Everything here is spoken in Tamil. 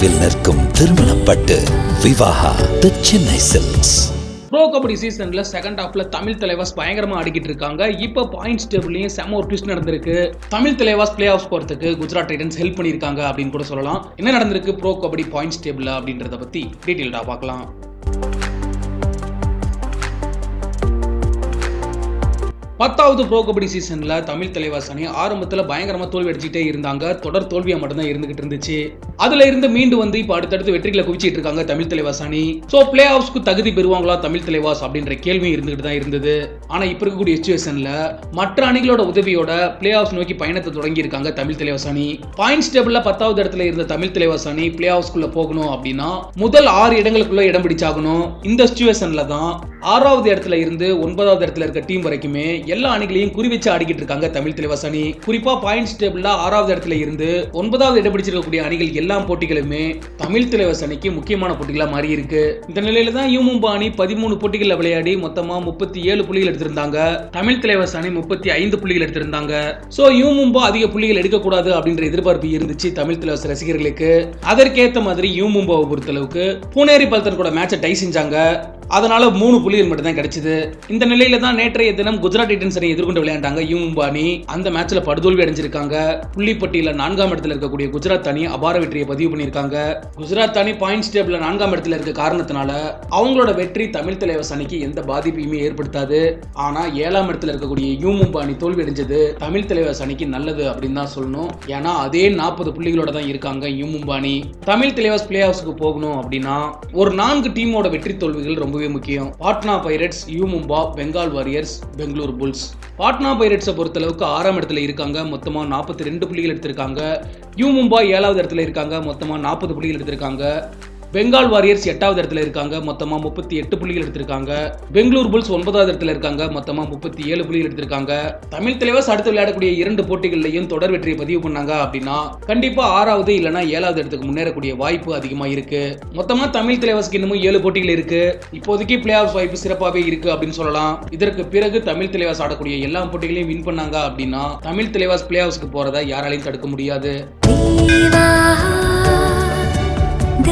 நினைவில் நிற்கும் திருமணப்பட்டு Vivaha the Chennai Silks pro kabaddi சீசன்ல செகண்ட் ஹாஃப்ல தமிழ் தலைவாஸ் பயங்கரமா ஆடிக்கிட்டு இருக்காங்க. இப்போ பாயிண்ட்ஸ் டேபிள்லயும் செம ஒரு ட்விஸ்ட் நடந்திருக்கு. தமிழ் தலைவாஸ் பிளே ஆஃப் போறதுக்கு குஜராத் டைட்டன்ஸ் ஹெல்ப் பண்ணியிருக்காங்க அப்படின்னு கூட சொல்லலாம். என்ன நடந்திருக்கு ப்ரோ கபடி பாயிண்ட்ஸ் டேபிள் அப்படின்றத பத்தி டீட்டெயில்டா பார்க்கலாம். பத்தாவது ப்ரோ கபடி சீசன்ல தமிழ் தலைவாஸ் அணி ஆரம்பத்தில் பயங்கரமா தோல்வி அடிச்சுட்டே இருந்தாங்க. தொடர் தோல்வியா மட்டும்தான் இருந்துகிட்டு இருந்துச்சு. அதுல இருந்து மீண்டு வந்து இப்ப அடுத்தடுத்து வெற்றிகளை குவிச்சிட்டு இருக்காங்க தமிழ் தலைவாஸ் அணி சோ பிளே ஆஃப்ஸ்க்கு தகுதி பெறுவாங்களா தமிழ் தலைவாஸ் அப்படின்ற கேள்வியும் இருந்துகிட்டு தான் இருந்தது. ஆனா இப்ப இருக்கக்கூடிய சுச்சுவேஷன்ல மற்ற அணிகளோட உதவியோட பிளே ஆஃப்ஸ் நோக்கி பயணத்தை தொடங்கி இருக்காங்க தமிழ் தலைவாஸ் அணி பாயிண்ட்ஸ் டேபிள்ல பத்தாவது இடத்துல இருந்த தமிழ் தலைவாஸ் அணி பிளே ஆஃப்ஸ்குள்ள போகணும் அப்படின்னா முதல் ஆறு இடங்களுக்குள்ள இடம் பிடிச்சாகணும். இந்த சுச்சுவேஷன்ல தான் ஆறாவது இடத்துல இருந்து ஒன்பதாவது இடத்துல இருக்க டீம் வரைக்குமே எல்லா அணிகளையும் குறி வச்சு ஆடிக்கிட்டு இருக்காங்க தமிழ் தலைவாஸ் அணி குறிப்பா பாயிண்ட்ஸ் டேபிள்ல ஆறாவது இடத்துல இருந்து ஒன்பதாவது இடம் பிடிச்சிருக்கக்கூடிய அணிகள் எல்லா போட்டிகளுமே தமிழ் தலைவாஸ் அணிக்கு முக்கியமான போட்டிகளா மாறி இருக்கு இந்த நிலையில தான் யூமும்பா அணி பதிமூணு போட்டிகளில் விளையாடி மொத்தமா முப்பத்தி ஏழு புள்ளிகள் எடுத்திருந்தாங்க. தமிழ் தலைவாஸ் அணி முப்பத்தி ஐந்து புள்ளிகள் எடுத்திருந்தாங்க. சோ யூமும்பா அதிக புள்ளிகள் எடுக்கக்கூடாது அப்படின்ற எதிர்பார்ப்பு இருந்துச்சு தமிழ் தலைவாஸ் ரசிகர்களுக்கு. அதற்கேத்த மாதிரி யூமும்பாவை பொறுத்தளவுக்கு பூனேரி பல்தன் கூட மேட்சை டை செஞ்சாங்க. அதனால மூணு புள்ளிகள் மட்டும் தான் கிடைச்சது. இந்த நிலையில தான் நேற்றைய தினம் குஜராத் டைட்டன்ஸ் அணி எதிர்கொண்டு விளையாண்டாங்க. யூமும்பா அணி அந்த மேட்ச்ல படுதோல்வி அடைஞ்சிருக்காங்க. புள்ளிப்பட்டியில நான்காம் இடத்துல இருக்கக்கூடிய குஜராத் அணி அபார வெற்றியை பதிவு பண்ணியிருக்காங்க. குஜராத் அணி பாயிண்ட்ஸ் டேபிள்ல நான்காம் இடத்துல இருக்க காரணத்தினால அவங்களோட வெற்றி தமிழ் தலைவாஸ் அணிக்கு எந்த பாதிப்பையுமே ஏற்படுத்தாது. ஆனா ஏழாம் இடத்துல இருக்கக்கூடிய யூமும்பா அணி தோல்வி அடைஞ்சது தமிழ் தலைவர் அணிக்கு நல்லது அப்படின்னு தான் சொல்லணும். ஏன்னா அதே நாற்பது புள்ளிகளோட தான் இருக்காங்க யூமும்பா அணி. தமிழ் தலைவர் பிளே ஆஃப்ஸ்க்கு போகணும் அப்படின்னா ஒரு நான்கு டீமோட வெற்றி தோல்விகள் ரொம்பவே முக்கியம். Patna Pirates U Mumba Bengal Warriors Bangalore Bull Bulls Patna பைரட்ஸை பொறுத்தளவுக்கு ஆறாம் இடத்துல இருக்காங்க. மொத்தமாக நாற்பத்தி ரெண்டு புள்ளிகள் எடுத்திருக்காங்க. யூ மும்பா ஏழாவது இடத்துல இருக்காங்க. மொத்தமாக நாற்பது புள்ளிகள் எடுத்திருக்காங்க. பெங்கால் வாரியர்ஸ் எட்டாவது இடத்துல இருக்காங்க மொத்தமாக முப்பத்தி எட்டு புள்ளிகள் எடுத்திருக்காங்க. பெங்களூர் புல்ஸ் ஒன்பதாவது இடத்துல இருக்காங்க மொத்தமாக முப்பத்தி ஏழு புள்ளிகள் எடுத்திருக்காங்க. தமிழ் தலைவர்ஸ் அடுத்து விளையாடக்கூடிய இரண்டு போட்டிகள்லையும் தொடர் வெற்றியை பதிவு பண்ணாங்க அப்படின்னா கண்டிப்பா ஆறாவது இல்லைன்னா ஏழாவது இடத்துக்கு முன்னேறக்கூடிய வாய்ப்பு அதிகமா இருக்கு. மொத்தமா தமிழ் தலைவர்ஸ்க்கு இன்னமும் ஏழு போட்டிகள் இருக்கு. இப்போதைக்கு பிளே ஆஃப் வாய்ப்பு சிறப்பாகவே இருக்கு அப்படின்னு சொல்லலாம். இதற்கு பிறகு தமிழ் தலைவாஸ் ஆடக்கூடிய எல்லா போட்டிகளையும் வின் பண்ணாங்க அப்படின்னா தமிழ் தலைவாஸ் பிளே ஆஃப்ஸ்க்கு போறதை யாராலையும் தடுக்க முடியாது.